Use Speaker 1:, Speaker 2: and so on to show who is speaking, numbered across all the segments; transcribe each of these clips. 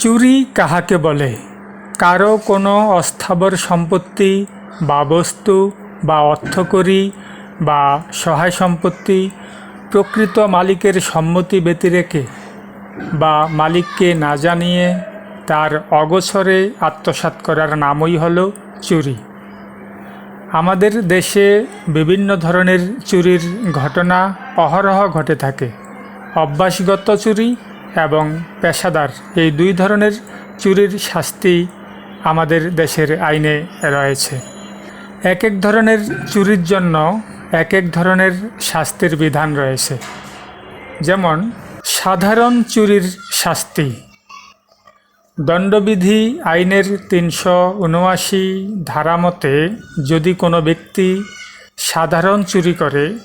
Speaker 1: চুরি কাহাকে বলে? কারও কোনো অস্থাবর সম্পত্তি বা বস্তু বা অর্থকরী বা সহায় সম্পত্তি প্রকৃত মালিকের সম্মতি ব্যতিরেকে বা মালিককে না জানিয়ে তার অগোচরে আত্মসাৎ করার নামই হলো চুরি। আমাদের দেশে বিভিন্ন ধরনের চুরির ঘটনা অহরহ ঘটে থাকে। অভ্যাসগত চুরি এবং পেশাদার, এই দুই ধরনের চুরির শাস্তি আমাদের দেশের আইনে রয়েছে। এক এক ধরনের চুরির জন্য এক এক ধরনের শাস্তির বিধান রয়েছে। যেমন, সাধারণ চুরির শাস্তি। দণ্ডবিধি আইনের তিনশো উনআশি ধারা মতে যদি কোনো ব্যক্তি সাধারণ চুরি করে,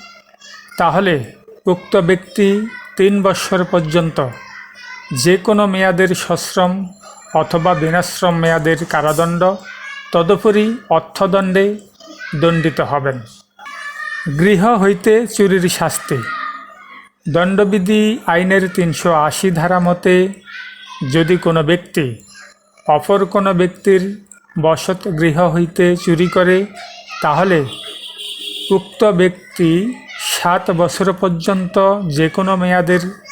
Speaker 1: তাহলে উক্ত ব্যক্তি তিন বৎসর পর্যন্ত যে কোনো মেয়াদের সশ্রম অথবা বিনাশ্রম মেয়াদের কারাদণ্ড তদুপরি অর্থদণ্ডে দণ্ডিত হবেন। গৃহ হইতে চুরির শাস্তি। দণ্ডবিধি আইনের তিনশো আশি ধারা মতে যদি কোনো ব্যক্তি, অপর কোনো ব্যক্তির বসত গৃহ হইতে চুরি করে, তাহলে উক্ত ব্যক্তি সাত বছর পর্যন্ত যে কোনো মেয়াদের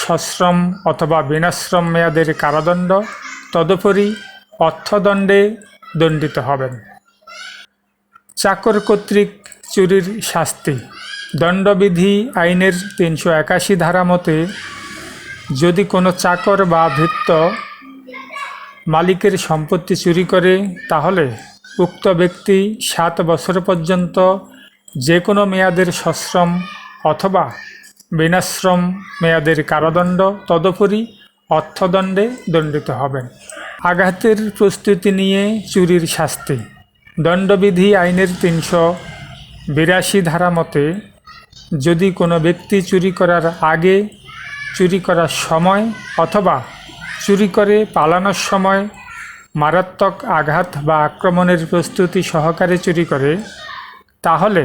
Speaker 1: সশ্রম অথবা বিনাশ্রম মেয়াদের কারাদণ্ড, তদুপরি অর্থদণ্ডে দণ্ডিত হবেন। চাকর কর্তৃক চুরির শাস্তি। দণ্ডবিধি আইনের তিনশো একাশি ধারা মতে যদি কোনো চাকর বা ভৃত্য মালিকের সম্পত্তি চুরি করে, তাহলে উক্ত ব্যক্তি সাত বছর পর্যন্ত যে কোনো মেয়াদের সশ্রম অথবা বিনাশ্রম মেয়াদের কারাদণ্ড তদুপরি অর্থদণ্ডে দণ্ডিত হবেন। আঘাতের প্রস্তুতি নিয়ে চুরির শাস্তি। দণ্ডবিধি আইনের তিনশো বিরাশি ধারা মতে, যদি কোনো ব্যক্তি চুরি করার আগে চুরি করার সময় অথবা চুরি করে পালানোর সময় মারাত্মক আঘাত বা আক্রমণের প্রস্তুতি সহকারে চুরি করে, তাহলে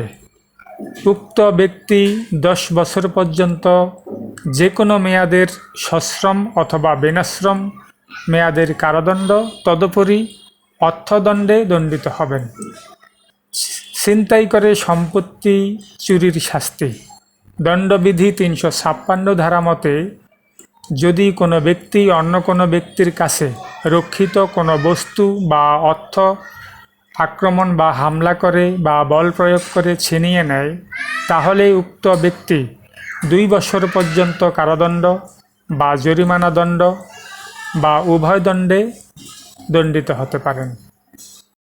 Speaker 1: উক্ত ব্যক্তি দশ বছর পর্যন্ত যে কোনো মেয়াদের সশ্রম অথবা বেনাশ্রম মেয়াদের কারাদণ্ড তদুপরি অর্থদণ্ডে দণ্ডিত হবেন। ছিনতাই করে সম্পত্তি, চুরির শাস্তি। দণ্ডবিধি তিনশো ছাপ্পান্ন ধারা মতে, যদি কোনো ব্যক্তি অন্য কোনো ব্যক্তির কাছে রক্ষিত কোনো বস্তু বা অর্থ আক্রমণ বা হামলা করে বা বল প্রয়োগ করে ছিনিয়ে নেয় তাহলে উক্ত ব্যক্তি দুই বছর পর্যন্ত কারাদণ্ড বা জরিমানা দণ্ড বা উভয় দণ্ডে দণ্ডিত হতে পারেন।